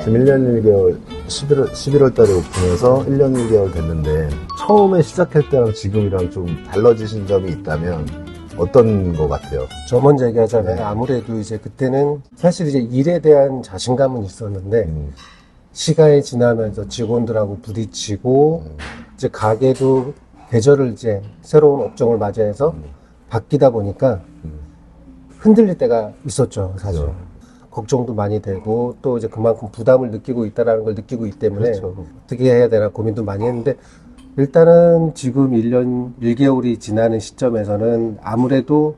지금 1년 1개월, 11월, 11월 달에 오픈해서 1년 1개월 됐는데, 처음에 시작할 때랑 지금이랑 좀 달라지신 점이 있다면, 어떤 것 같아요? 저 먼저 얘기하자면 네. 아무래도 이제 그때는 사실 이제 일에 대한 자신감은 있었는데 음, 시간이 지나면서 직원들하고 부딪히고 음. 이제 가게도 계절을 이제 새로운 업종을 맞이해서 음. 바뀌다 보니까 음. 흔들릴 때가 있었죠 사실 그죠. 걱정도 많이 되고 또 이제 그만큼 부담을 느끼고 있다라는 걸 느끼고 있기 때문에 그렇죠. 어떻게 해야 되나 고민도 많이 했는데 일단은 지금 1년 1개월이 지나는 시점에서는 아무래도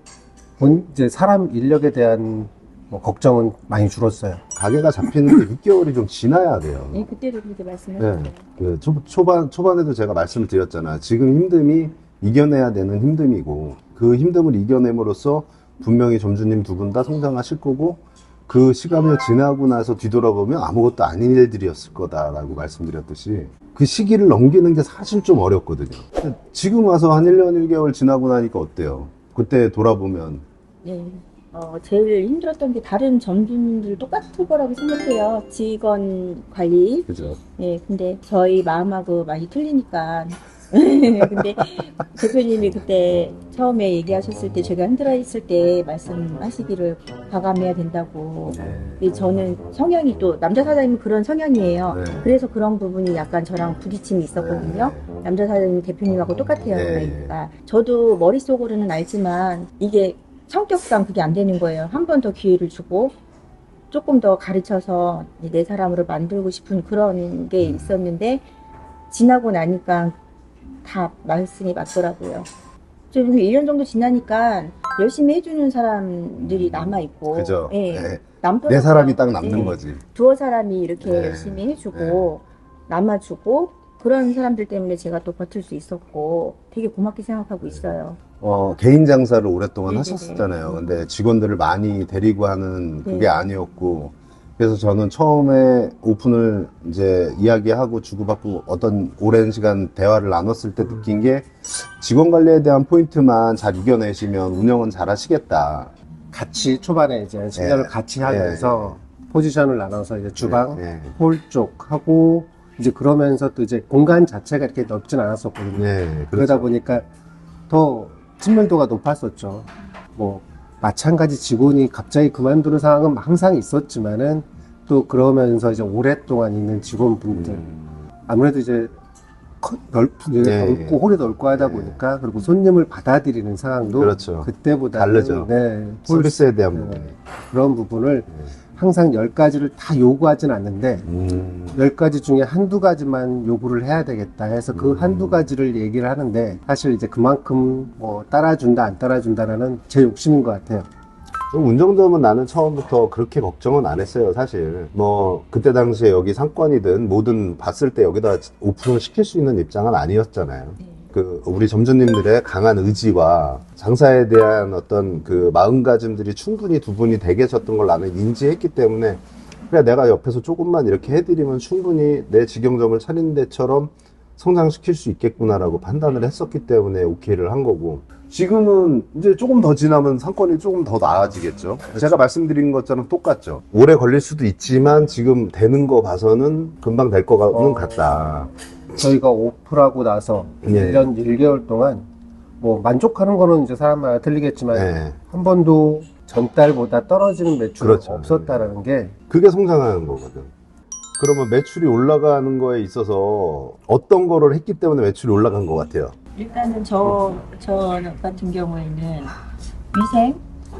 본 이제 사람 인력에 대한 뭐 걱정은 많이 줄었어요. 가게가 잡히는 게 6개월이 좀 지나야 돼요. 예, 그때도 그렇게 말씀하셨어요. 네. 그 초, 초반, 초반에도 제가 말씀을 드렸잖아요. 지금 힘듦이 이겨내야 되는 힘듦이고, 그 힘듦을 이겨냄으로써 분명히 점주님 두 분 다 성장하실 거고, 그 시간을 지나고 나서 뒤돌아보면 아무것도 아닌 일들이었을 거다라고 말씀드렸듯이, 그 시기를 넘기는 게 사실 좀 어렵거든요. 지금 와서 한 1년 1개월 지나고 나니까 어때요? 그때 돌아보면, 네. 어, 제일 힘들었던 게 다른 점주님들 똑같을 거라고 생각해요. 직원 관리. 그죠? 예, 근데 저희 마음하고 많이 틀리니까. 근데 대표님이 그때 처음에 얘기하셨을 때 제가 힘들어 있을 때 말씀하시기를 과감해야 된다고. 근데 저는 성향이 또 남자 사장님은 그런 성향이에요. 네. 그래서 그런 부분이 약간 저랑 부딪힘이 있었거든요. 남자 사장님 대표님하고 똑같아요. 네. 그러니까 저도 머릿속으로는 알지만 이게 성격상 그게 안 되는 거예요. 한 번 더 기회를 주고 조금 더 가르쳐서 내 사람으로 만들고 싶은 그런 게 음. 있었는데 지나고 나니까 다 말씀이 맞더라고요. 좀 1년 정도 지나니까 열심히 해주는 사람들이 남아있고 그죠? 예. 네. 내 사람이 딱 남는 예. 거지. 두어 사람이 이렇게 네. 열심히 해주고 남아주고 그런 사람들 때문에 제가 또 버틸 수 있었고 되게 고맙게 생각하고 있어요. 어, 개인 장사를 오랫동안 네네네. 하셨었잖아요. 근데 직원들을 많이 데리고 하는 그게 네. 아니었고, 그래서 저는 처음에 오픈을 이제 이야기하고 주고받고 어떤 오랜 시간 대화를 나눴을 때 느낀 게 직원 관리에 대한 포인트만 잘 이겨내시면 운영은 잘 하시겠다. 같이 초반에 이제 신경을 네. 같이 하면서 포지션을 나눠서 이제 주방, 네. 홀쪽 하고 이제 그러면서 또 이제 공간 자체가 이렇게 넓진 않았었거든요. 네. 그러다 그렇죠. 보니까 더 친밀도가 높았었죠. 뭐 마찬가지 직원이 갑자기 그만두는 상황은 항상 있었지만은 또 그러면서 이제 오랫동안 있는 직원분들 음, 아무래도 이제 커- 넓, 네. 넓고 홀이 넓고 하다 네. 보니까 그리고 손님을 받아들이는 상황도 그렇죠. 그때보다 다르죠. 네, 서비스에 대한 네. 부분. 그런 부분을 네. 항상 열 가지를 다 요구하진 않는데 음, 열 가지 중에 한두 가지만 요구를 해야 되겠다 해서 그 음. 한두 가지를 얘기를 하는데 사실 이제 그만큼 뭐 따라준다 안 따라준다라는 제 욕심인 것 같아요. 좀 운정점은 나는 처음부터 그렇게 걱정은 안 했어요, 사실. 뭐, 그때 당시에 여기 상권이든 뭐든 봤을 때 여기다 오픈을 시킬 수 있는 입장은 아니었잖아요. 네. 그, 우리 점주님들의 강한 의지와 장사에 대한 어떤 그 마음가짐들이 충분히 두 분이 돼 계셨던 걸 나는 인지했기 때문에, 그래, 내가 옆에서 조금만 이렇게 해드리면 충분히 내 직영점을 차린 데처럼 성장시킬 수 있겠구나라고 판단을 했었기 때문에 오케이를 한 거고 지금은 이제 조금 더 지나면 상권이 조금 더 나아지겠죠. 제가 말씀드린 것처럼 똑같죠. 오래 걸릴 수도 있지만 지금 되는 거 봐서는 금방 될 거는 어. 같다. 저희가 오픈하고 나서 예. 1년 1개월 동안 뭐 만족하는 거는 이제 사람마다 틀리겠지만 네. 한 번도 전달보다 떨어지는 매출이 그렇죠. 없었다라는 게 그게 성장하는 거거든. 그러면 매출이 올라가는 거에 있어서 어떤 거를 했기 때문에 매출이 올라간 것 같아요. 일단은 저, 저 같은 경우에는 위생,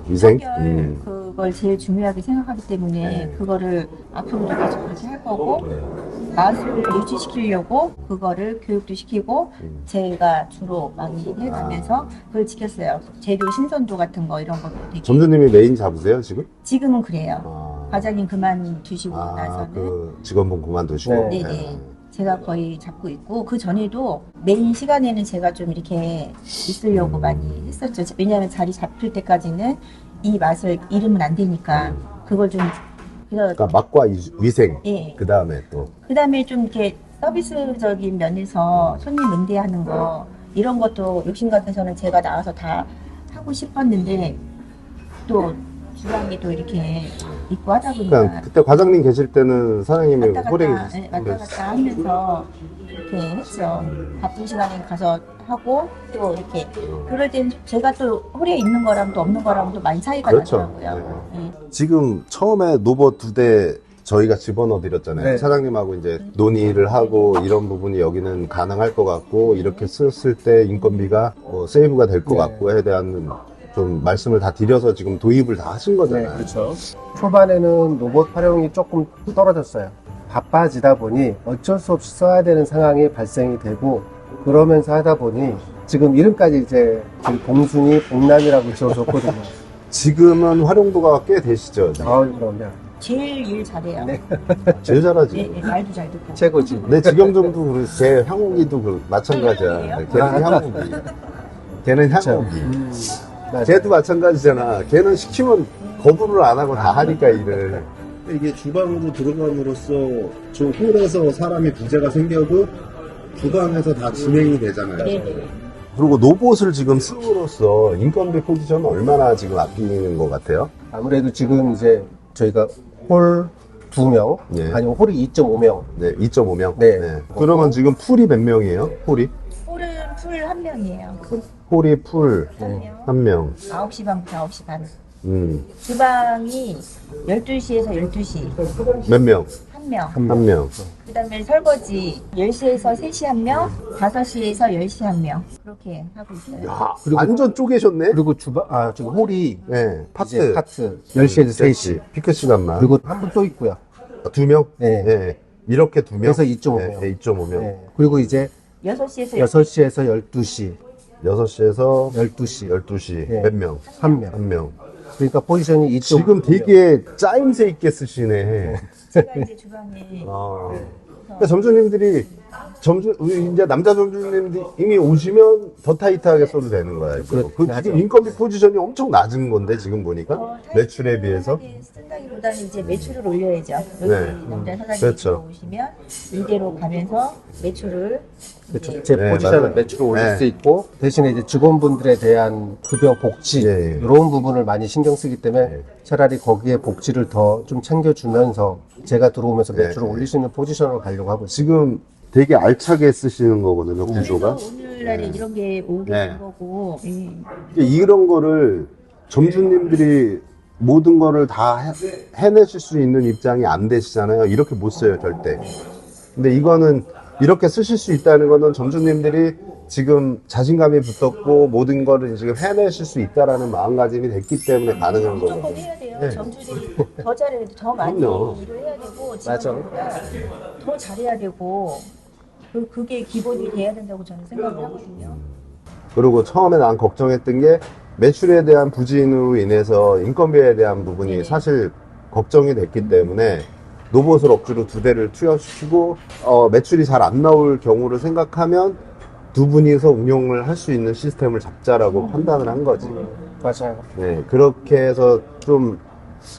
위생? 음. 그걸 제일 중요하게 생각하기 때문에 네. 그거를 앞으로도 계속 그렇게 할 거고 네. 맛을 유지시키려고 그거를 교육도 시키고 음. 제가 주로 많이 해가면서 그걸 지켰어요. 재료 신선도 같은 거 이런 것도 되게 점주님이 메인 잡으세요, 지금? 지금은 그래요. 아, 과장님 그만두시고 아, 나서는 그 직원분 그만두시고. 네. 네네. 제가 거의 잡고 있고 그 전에도 메인 시간에는 제가 좀 이렇게 있으려고 많이 했었죠. 왜냐하면 자리 잡힐 때까지는 이 맛을 잃으면 안 되니까 그걸 좀 그래서 그러니까 맛과 이- 위생. 예. 그 다음에 또. 그다음에 좀 이렇게 서비스적인 면에서 손님 응대하는 거 이런 것도 욕심 같아서는 제가 나와서 다 하고 싶었는데 또 주방이 또 이렇게 있고 하다 보니까 그러니까 그때 과장님 계실 때는 사장님이 왔다 홀에 갔다, 계셨 예, 왔다 갔다 하면서 이렇게 했죠. 바쁜 시간에 가서 하고 또 이렇게 그럴 땐 제가 또 홀에 있는 거랑 또 없는 거랑 또 많이 차이가 그렇죠. 나더라고요. 예. 지금 처음에 노버 두 대 저희가 집어넣어 드렸잖아요. 네. 사장님하고 이제 논의를 하고 이런 부분이 여기는 가능할 것 같고 이렇게 썼을 때 인건비가 뭐 세이브가 될 것 네. 같고에 대한 좀 말씀을 다 드려서 지금 도입을 다 하신 네, 거잖아요. 그렇죠. 초반에는 로봇 활용이 조금 떨어졌어요. 바빠지다 보니 어쩔 수 없이 써야 되는 상황이 발생이 되고 그러면서 하다 보니 지금 이름까지 이제 저희 봉순이 봉남이라고 지어줬거든요. 지금은 활용도가 꽤 되시죠. 아, 그럼요. 제일 일 잘해요. 네. 제일 잘하지. 예, 예, 말도 잘 듣고. 최고지. 내 지경정도 그렇고 걔 향욱이도 그 마찬가지야. 걔는 아, 향욱이. 걔는 향욱이. 음, 맞아요. 걔도 마찬가지잖아. 걔는 시키면 거부를 안 하고 다 하니까 일을. 이게 주방으로 들어감으로써 저 홀에서 사람이 부재가 생겨도 주방에서 다 진행이 되잖아요. 네, 네. 그리고 로봇을 지금 쓰므로써 인건비 포지션은 얼마나 지금 아끼는 것 같아요? 아무래도 지금 이제 저희가 홀 2명, 예. 아니면 홀이 2.5명. 네, 2.5명. 네. 그러면 지금 풀이 몇 명이에요? 홀이? 홀은 풀 한 명이에요. 그 홀이 풀한 네. 명. 한 명. 9시 반부터 9시 반. 음, 주방이 12시에서 12시. 몇 명? 한 명. 한 명. 그 다음에 설거지 10시에서 3시 한 명, 5시에서 10시 한 명. 그렇게 하고 있어요. 야, 그리고- 완전 쪼개셨네? 그리고 주방, 아, 지금 홀이 네, 파트. 이제 파트 10시에서 3시. 피크 시간만. 그리고 한 분 또 있고요. 두 명? 네. 네. 이렇게 두 명? 그래서 2.5 명. 네, 2.5명. 네. 그리고 이제 6시에서 6시에서 12시, 6시에서 12시, 12시. 네. 몇 명? 한 명. 한 명. 그러니까 포지션이 2.5 지금 되게 짜임새 있게 쓰시네. 제가 이제 주방에 아. 그러니까 점주님들이 점주 우리 이제 남자 점주님들이 오시면 더 타이트하게 써도 되는 거야. 그렇- 그. 지금 인건비 포지션이 엄청 낮은 건데 지금 보니까 어, 매출에 비해서 쓴다기보다는 이제 매출을 올려야죠. 여기 네. 남자 사장님이 그렇죠. 오시면 이대로 가면서 매출을 그렇죠. 제 네, 포지션을 맞아요. 매출을 올릴 네. 수 있고 대신에 이제 직원분들에 대한 급여 복지 예, 예. 이런 부분을 많이 신경 쓰기 때문에 네. 차라리 거기에 복지를 더 좀 챙겨주면서 제가 들어오면서 네, 매출을 네. 올릴 수 있는 포지션으로 가려고 하고 있어요. 지금 되게 알차게 쓰시는 거거든요 구조가. 그래서 오늘날에 이런 게 오게 네. 된 거고 예. 이런 거를 점주님들이 모든 거를 다 해, 해내실 수 있는 입장이 안 되시잖아요. 이렇게 못 써요, 절대. 근데 이거는 이렇게 쓰실 수 있다는 거는 점주님들이 지금 자신감이 붙었고 모든 거를 지금 해내실 수 있다라는 마음가짐이 됐기 때문에 가능한 무조건 거거든요. 해야 돼요. 네. 점주들이 더 잘해야 돼. 더 많이 그럼요. 일을 해야 되고 맞아. 더 잘해야 되고 그, 그게 기본이 돼야 된다고 저는 생각을 하거든요. 그리고 처음에 난 걱정했던 게 매출에 대한 부진으로 인해서 인건비에 대한 부분이 네. 사실 걱정이 됐기 때문에 로봇을 억지로 두 대를 투여시키고 어, 매출이 잘 안 나올 경우를 생각하면 두 분이서 운용을 할 수 있는 시스템을 잡자라고 판단을 한 거지. 맞아요. 네, 그렇게 해서 좀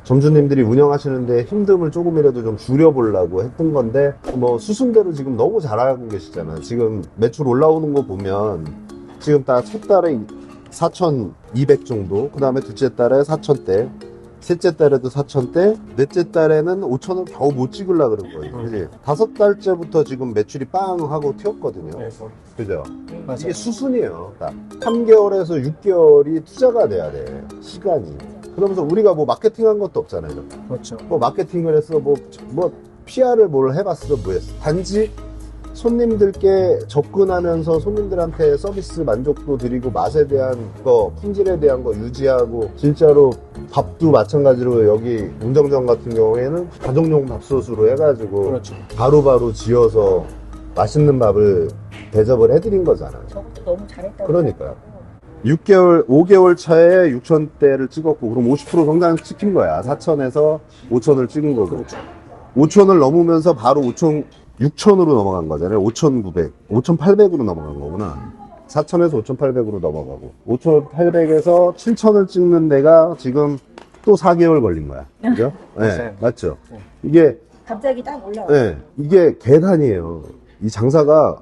점주님들이 운영하시는데 힘듦을 조금이라도 좀 줄여보려고 했던 건데 뭐 수순대로 지금 너무 잘하고 계시잖아요. 지금 매출 올라오는 거 보면 지금 딱 첫 달에 4,200 정도, 그 다음에 둘째 달에 4,000대, 셋째 달에도 4,000대, 넷째 달에는 5,000을 겨우 못 찍으려 그런 거예요. 그지? 다섯 달째부터 지금 매출이 빵 하고 튀었거든요. 그래서 그죠? 맞아요. 이게 수순이에요. 딱 3개월에서 6개월이 투자가 돼야 돼. 시간이. 그러면서 우리가 뭐 마케팅한 것도 없잖아요. 그렇죠. 뭐 마케팅을 했어, 뭐, 뭐 PR을 뭘 해봤어, 뭐 했어. 단지 손님들께 접근하면서 손님들한테 서비스 만족도 드리고 맛에 대한 거, 품질에 대한 거 유지하고 진짜로 밥도 마찬가지로 여기 운정점 같은 경우에는 가정용 밥솥으로 해가지고 그렇죠. 바로바로 지어서 맛있는 밥을 대접을 해드린 거잖아요. 저것도 너무 잘했다고. 그러니까요. 생각하고 6개월, 5개월 차에 6천대를 찍었고, 그럼 50% 성장 시킨 거야. 4천에서 5천을 찍은 거고. 5천을 넘으면서 바로 5천 6천으로 넘어간 거잖아요. 5,900, 5,800으로 넘어간 거구나. 4천에서 5,800으로 넘어가고 5,800에서 7천을 찍는 데가 지금 또 4개월 걸린 거야. 그죠? 네, 맞아요. 맞죠. 이게 갑자기 딱 올라와. 네, 이게 계단이에요. 이 장사가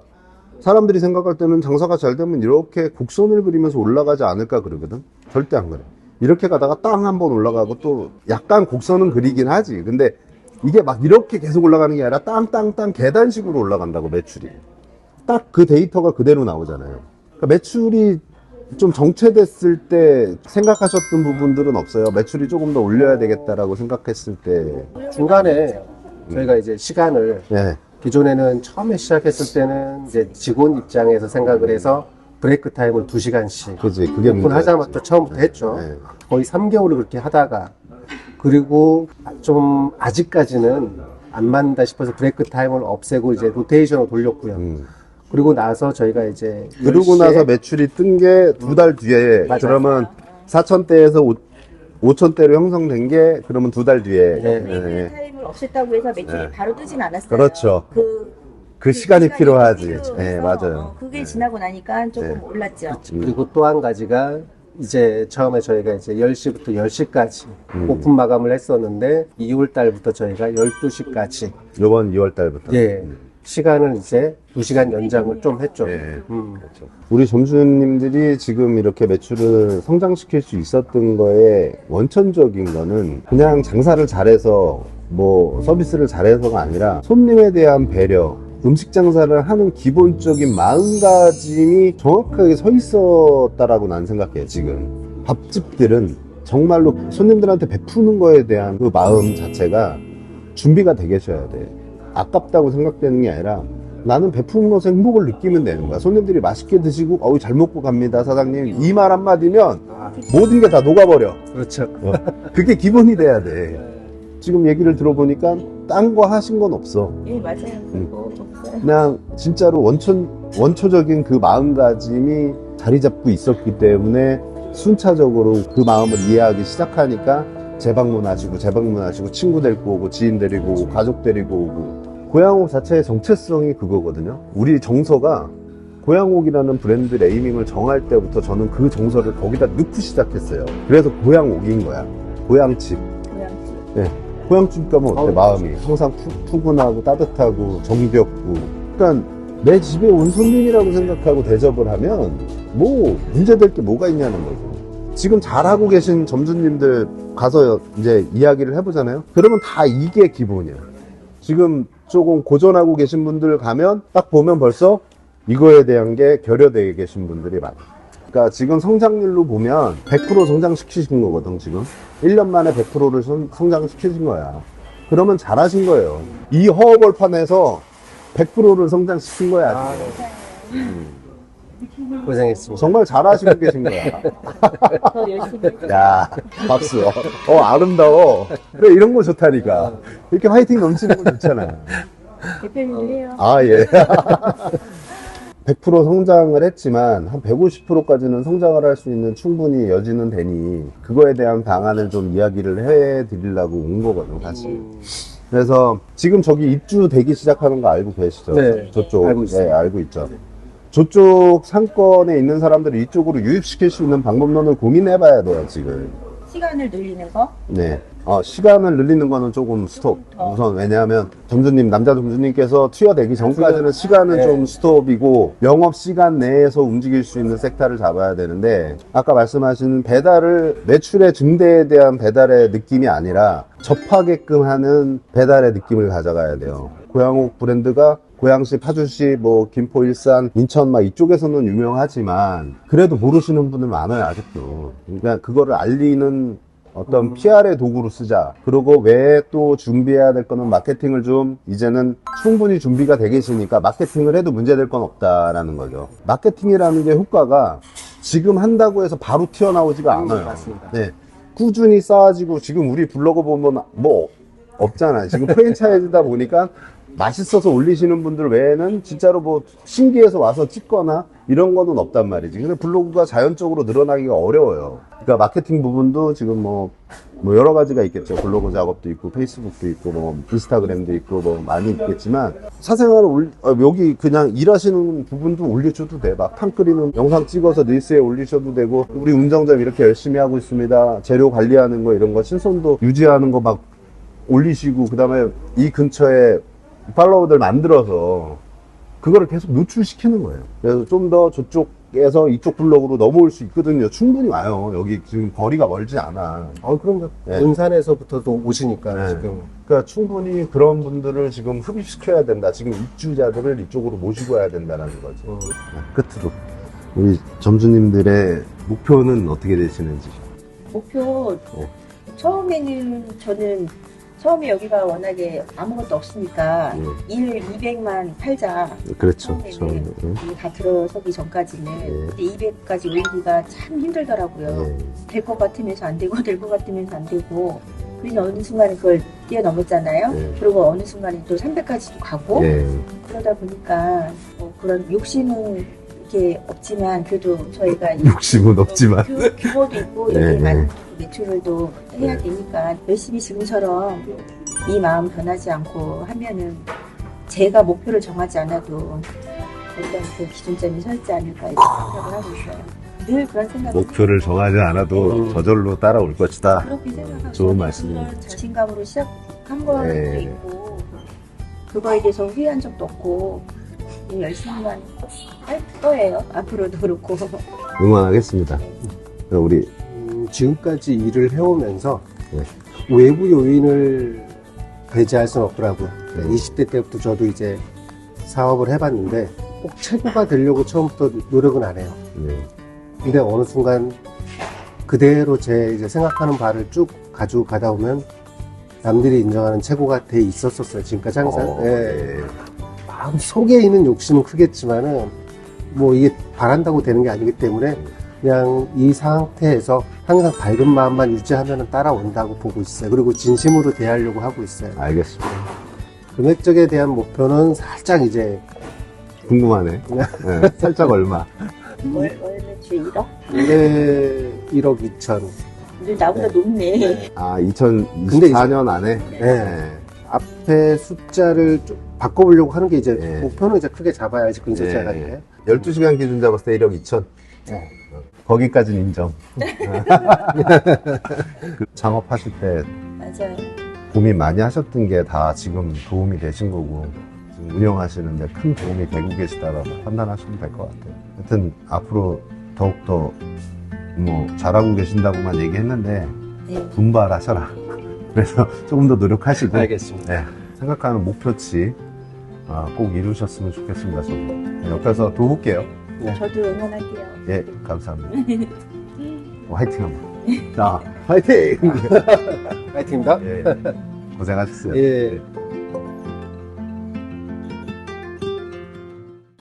사람들이 생각할 때는 장사가 잘 되면 이렇게 곡선을 그리면서 올라가지 않을까 그러거든. 절대 안 그래. 이렇게 가다가 땅 한 번 올라가고 또 약간 곡선은 그리긴 하지. 근데 이게 막 이렇게 계속 올라가는 게 아니라 땅, 땅, 땅 계단식으로 올라간다고 매출이. 딱 그 데이터가 그대로 나오잖아요. 그러니까 매출이 좀 정체됐을 때 생각하셨던 부분들은 없어요. 매출이 조금 더 올려야 되겠다라고 생각했을 때. 중간에 저희가 이제 시간을 네. 기존에는 처음에 시작했을 때는 이제 직원 입장에서 생각을 해서 브레이크 타임을 2시간씩 그지. 그게 오픈하자마자. 처음부터 했죠. 네. 거의 3개월을 그렇게 하다가 그리고 좀 아직까지는 안 맞는다 싶어서 브레이크 타임을 없애고 이제 로테이션을 돌렸고요. 음. 그리고 나서 저희가 이제 그러고 10시에 나서 매출이 뜬 게 두 달 뒤에 맞아요. 그러면 4천대에서 5천대로 형성된 게 그러면 두 달 뒤에 네. 네. 타임을 없앴다고 해서 매출이 네. 바로 뜨진 않았어요. 그렇죠. 그, 그 시간이 필요하지. 필요해서, 네, 맞아요. 어, 그게 네. 지나고 나니까 조금 네. 올랐죠. 그리고 또 한 가지가 이제 처음에 저희가 이제 10시부터 10시까지 음. 오픈 마감을 했었는데 2월 달부터 저희가 12시까지 요번 2월 달부터. 예. 시간을 이제 2시간 연장을 좀 했죠. 예. 음. 그렇죠. 우리 점주님들이 지금 이렇게 매출을 성장시킬 수 있었던 거에 원천적인 거는 그냥 장사를 잘해서 뭐 서비스를 잘해서가 아니라 손님에 대한 배려, 음식 장사를 하는 기본적인 마음가짐이 정확하게 서 있었다라고 난 생각해요, 지금. 밥집들은 정말로 손님들한테 베푸는 거에 대한 그 마음 자체가 준비가 되게 계셔야 돼. 아깝다고 생각되는 게 아니라 나는 베품으로서 행복을 느끼면 되는 거야. 손님들이 맛있게 드시고, 어우, 잘 먹고 갑니다, 사장님. 이 말 한마디면 모든 게 다 녹아버려. 그렇죠. 어. 그게 기본이 돼야 돼. 지금 얘기를 들어보니까 딴 거 하신 건 없어. 예, 맞아요. 음. 그냥 진짜로 원천, 원초적인 그 마음가짐이 자리 잡고 있었기 때문에 순차적으로 그 마음을 이해하기 시작하니까 재방문하시고 재방문하시고 친구 데리고 오고 지인 데리고 오고 가족 데리고 오고 고양옥 자체의 정체성이 그거거든요. 우리 정서가 고양옥이라는 브랜드 네이밍을 정할 때부터 저는 그 정서를 거기다 넣고 시작했어요. 그래서 고양옥인 거야. 고향집. 고양집. 네. 고향집 가면 어때? 마음이 항상 푸, 푸근하고 따뜻하고 정겹고. 그러니까 내 집에 온 손님이라고 생각하고 대접을 하면 뭐 문제될 게 뭐가 있냐는 거죠. 지금 잘하고 계신 점주님들 가서 이제 이야기를 해보잖아요. 그러면 다 이게 기본이야. 지금 조금 고전하고 계신 분들 가면 딱 보면 벌써 이거에 대한 게 결여되어 계신 분들이 많아요. 그러니까 지금 성장률로 보면 100% 성장시키신 거거든, 지금. 1년 만에 100%를 성장시키신 거야. 그러면 잘하신 거예요. 이 허허벌판에서 100%를 성장시킨 거야. 아, 네. 고생했습니다. 정말 잘하시고 계신 거야. 더 열심히 해줘. 야, 박수. 어, 아름다워. 그래, 이런 거 좋다니까. 이렇게 화이팅 넘치는 거 좋잖아. 대표님도 해요. 아, 예. 100% 성장을 했지만 한 150%까지는 성장을 할 수 있는 충분히 여지는 되니 그거에 대한 방안을 좀 이야기를 해 드리려고 온 거거든요, 사실. 그래서 지금 저기 입주되기 시작하는 거 알고 계시죠? 네, 저쪽. 알고 있어요. 네, 알고 있죠. 저쪽 상권에 있는 사람들을 이쪽으로 유입시킬 수 있는 방법론을 고민해 봐야 돼요, 지금. 시간을 늘리는 거. 네. 어, 시간을 늘리는 거는 조금 스톱. 우선, 왜냐하면, 점주님, 남자 점주님께서 투여되기 전까지는 시간은 네. 좀 스톱이고, 영업 시간 내에서 움직일 수 있는 섹터를 잡아야 되는데, 아까 말씀하신 배달을, 매출의 증대에 대한 배달의 느낌이 아니라, 접하게끔 하는 배달의 느낌을 가져가야 돼요. 고양옥 브랜드가 고양시, 파주시, 뭐 김포, 일산, 인천 막 이쪽에서는 유명하지만 그래도 모르시는 분들 많아요 아직도. 그러니까 그거를 알리는 어떤 PR의 도구로 쓰자. 그리고 외에 또 준비해야 될 거는 마케팅을 좀 이제는 충분히 준비가 돼 계시니까 마케팅을 해도 문제될 건 없다라는 거죠. 마케팅이라는 게 효과가 지금 한다고 해서 바로 튀어나오지가 않아요. 맞습니다. 네. 꾸준히 쌓아지고 지금 우리 블로그 보면 뭐 없잖아요. 지금 프랜차이즈다 보니까 맛있어서 올리시는 분들 외에는 진짜로 뭐 신기해서 와서 찍거나 이런 거는 없단 말이지. 근데 블로그가 자연적으로 늘어나기가 어려워요. 그러니까 마케팅 부분도 지금 뭐, 뭐 여러 가지가 있겠죠. 블로그 작업도 있고, 페이스북도 있고, 뭐 인스타그램도 있고, 뭐 많이 있겠지만 사생활을 올, 어, 여기 그냥 일하시는 부분도 올려줘도 돼. 막 판 끓이는 영상 찍어서 릴스에 올리셔도 되고, 우리 운정점 이렇게 열심히 하고 있습니다. 재료 관리하는 거 이런 거 신선도 유지하는 거 막 올리시고, 그 다음에 이 근처에 팔로워들 만들어서 그거를 계속 노출시키는 거예요. 그래서 좀 더 저쪽에서 이쪽 블록으로 넘어올 수 있거든요. 충분히 와요. 여기 지금 거리가 멀지 않아. 어, 그럼요. 네. 은산에서부터도 오시니까 네. 지금. 그러니까 충분히 그런 분들을 지금 흡입시켜야 된다. 지금 입주자들을 이쪽으로 모시고 와야 된다는 거지. 음, 끝으로 우리 점주님들의 목표는 어떻게 되시는지. 목표 네. 처음에는 저는 처음에 여기가 워낙에 아무것도 없으니까 예, 일 200만 팔자 그렇죠. 처음에는 저, 예, 이게 다 들어서기 전까지는 예. 근데 200까지 올리기가 참 힘들더라고요. 예. 될것 같으면서 안 되고 될 것 같으면서 안 되고 그래서 어느 순간에 그걸 뛰어넘었잖아요. 예. 그리고 어느 순간에 또 300까지도 가고 예. 그러다 보니까 뭐 그런 욕심은 이렇게 없지만 그래도 저희가 이 욕심은 없지만. 규, 규모도 있고 네, 여기 네. 많은 매출을도 해야 네. 되니까 열심히 지금처럼 이 마음 변하지 않고 하면은 제가 목표를 정하지 않아도 일단 그 기준점이 서 있지 않을까 이렇게 생각을 하고 있어요. 늘 그런 생각을 목표를 정하지 않아도 음. 저절로 따라올 것이다. 그렇게 생각하고 좋은 말씀입니다. 그걸 자신감으로 시작한 것도 네. 있고 그거에 대해서 후회한 적도 없고 열심히만 할 거예요. 앞으로도 그렇고. 응원하겠습니다. 우리 음, 지금까지 일을 해오면서 네. 외부 요인을 배제할 수는 없더라고요. 네. 20대 때부터 저도 이제 사업을 해봤는데 꼭 최고가 되려고 처음부터 노력은 안 해요. 네. 근데 어느 순간 그대로 제 이제 생각하는 바를 쭉 가지고 가다 보면 남들이 인정하는 최고가 돼 있었었어요. 지금까지 항상. 어, 예. 예. 마음 속에 있는 욕심은 크겠지만은 뭐 이게 바란다고 되는 게 아니기 때문에 그냥 이 상태에서 항상 밝은 마음만 유지하면 따라온다고 보고 있어요. 그리고 진심으로 대하려고 하고 있어요. 알겠습니다. 금액적에 대한 목표는 살짝 이제 궁금하네. 네, 살짝 얼마? 월, 월 매출 1억? 올해 1억 2천. 근데 나보다 높네. 아, 근데 2024년 안에? 네. 앞에 숫자를 좀 바꿔보려고 하는 게 이제 예. 목표는 이제 크게 잡아야지 예, 근처자한테. 12시간 기준 잡았을 때 1억 2천. 네. 거기까지는 인정. 그 창업하실 때 맞아요. 고민 많이 하셨던 게 다 지금 도움이 되신 거고, 지금 운영하시는데 큰 도움이 되고 계시다라고 판단하시면 될 것 같아요. 하여튼, 앞으로 더욱더 뭐, 잘하고 계신다고만 얘기했는데, 네. 분발하셔라. 그래서 조금 더 노력하시고, 알겠습니다. 네, 생각하는 목표치 아, 꼭 이루셨으면 좋겠습니다. 저도 네, 옆에서 도울게요. 저도 응원할게요. 예, 감사합니다. 어, 화이팅 한번. 자, 화이팅! 파이팅입니다. 예, 고생하셨어요. 예.